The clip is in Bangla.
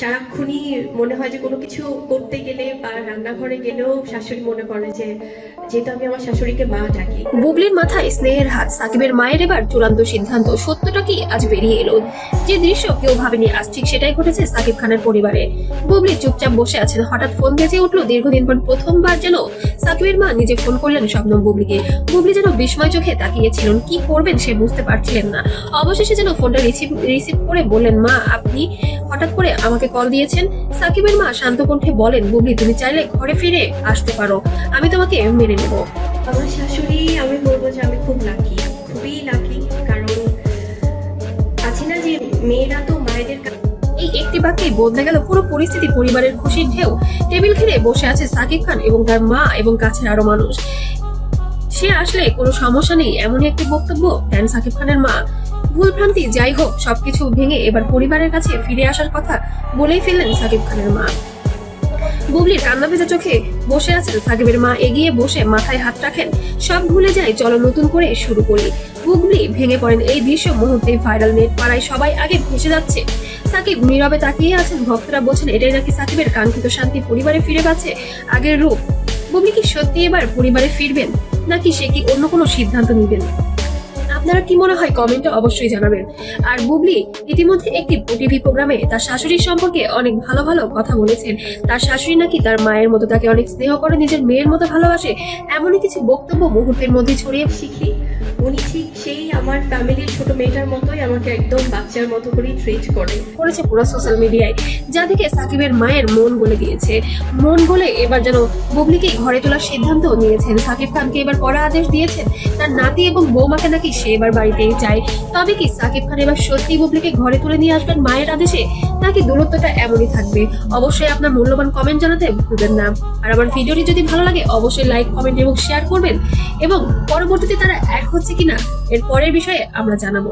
সারাক্ষণই মনে হয় যে কোনো কিছু করতে গেলে বা রান্নাঘরে গেলেও শাশুড়ি মনে করে যে যেহেতু আমি আমার শাশুড়িকে মা ডাকি। বুবলির মাথায় স্নেহের হাত, সাকিবের মায়ের এবার চূড়ান্ত সিদ্ধান্ত। সত্যটা কি আজ বেরিয়ে এলো? যে দৃশ্য কেউ ভাবেনি আজ ঠিক সেটাই ঘটেছে সাকিব খানের পরিবারে। বুবলি চুপচাপ বসে আছেন। হঠাৎ ফোন বেজে উঠল, দীর্ঘদিন পর প্রথমবার যেন সাকিবের মা নিজে ফোন করলেন শবনম বুবলিকে। বুবলি যেন বিস্ময় চোখে তাকিয়েছিলেন, কি করবেন সে বুঝতে পারছিলেন না। অবশেষে যেন ফোনটা রিসিভ রিসিভ করে বললেন, মা, আপনি হঠাৎ করে আমাকে কল দিয়েছেন। সাকিবের মা শান্ত কণ্ঠে বলেন বুবলি তুমি চাইলে ঘরে ফিরে আসতে পারো। আমি তোমাকে মেনে নেব। আমার শাশুড়ি আমি বলব যে আমি খুব লাকি খুবই লাকি কারণ আছে না যে মেয়েরা তো মায়েদের এই একটি বাক্যে বদলে গেল পুরো পরিস্থিতি। পরিবারের খুশির ঢেউ টেবিল ঘিরে বসে আছে সাকিব খান এবং তার মা এবং কাছের আরও মানুষ। সে আসলে কোনো সমস্যা নেই এমনই একটি বক্তব্য দেন সাকিব খানের মা। ভুলভ্রান্তি যাই হোক, সবকিছু ভেঙে এবার পরিবারের কাছে ফিরে আসার কথা বলেই ফেললেন সাকিব খানের মা। বুবলির কান্না ভেজা চোখে বসে আছেন সাকিবের মা। এগিয়ে বসে মাথায় হাত রাখেন। সব ভুলে যায়, চলো নতুন করে শুরু করি। বুবলি ভেঙে পড়েন এই দৃশ্য মুহূর্তে ভাইরাল নেট পাড়ায় সবাই আগে ভেসে যাচ্ছে। সাকিব নীরবে তাকিয়ে আছেন, ভক্তরা বলছেন, এটাই নাকি সাকিবের কাঙ্ক্ষিত শান্তি, পরিবারে ফিরে পাচ্ছে আগের রূপ। বুবলি কি সত্যি এবার পরিবারে ফিরবেন? নাকি সে কি অন্য কোনো সিদ্ধান্ত নেবেন? আপনারা কি মনে হয় কমেন্টে অবশ্যই জানাবেন। আর বুবলি, ইতিমধ্যে একটি টিভি প্রোগ্রামে তার শাশুড়ির সম্পর্কে অনেক ভালো ভালো কথা বলেছেন। তার শাশুড়ি নাকি তার মায়ের মতো তাকে অনেক স্নেহ করে নিজের মেয়ের মতো ভালোবাসে, এমনই কিছু বক্তব্য মুহূর্তের মধ্যে ছড়িয়ে শিখি আমার ফ্যামিলির ছোট মেয়েটার মতোই আমাকে একদম বাচ্চার মতো করেই ট্রিট করে। পড়েছে পুরো সোশ্যাল মিডিয়ায় যা থেকে সাকিবের মায়ের মন গলে গিয়েছে। মন গলে এবার যেন বুবলিকে ঘরে তোলার সিদ্ধান্ত নিয়েছেন। সাকিব খানকে এবার কড়া আদেশ দিয়েছেন। তার নাতি এবং বৌমাকে নাকি সে এবার বাড়িতেই চায়। তবে কি সাকিব খান এবার সত্যি বুবলিকে ঘরে তুলে নিয়ে আসবেন মায়ের আদেশে? নাকি দূরত্বটা এমনই থাকবে? অবশ্যই আপনার মূল্যবান কমেন্ট জানাতে ভুলবেন না। আর আমার ভিডিওটি যদি ভালো লাগে, অবশ্যই লাইক কমেন্ট এবং শেয়ার করবেন। এবং পরবর্তীতে তারা এক হচ্ছে কিনা, এর পরের বিষয়ে আমরা জানাব।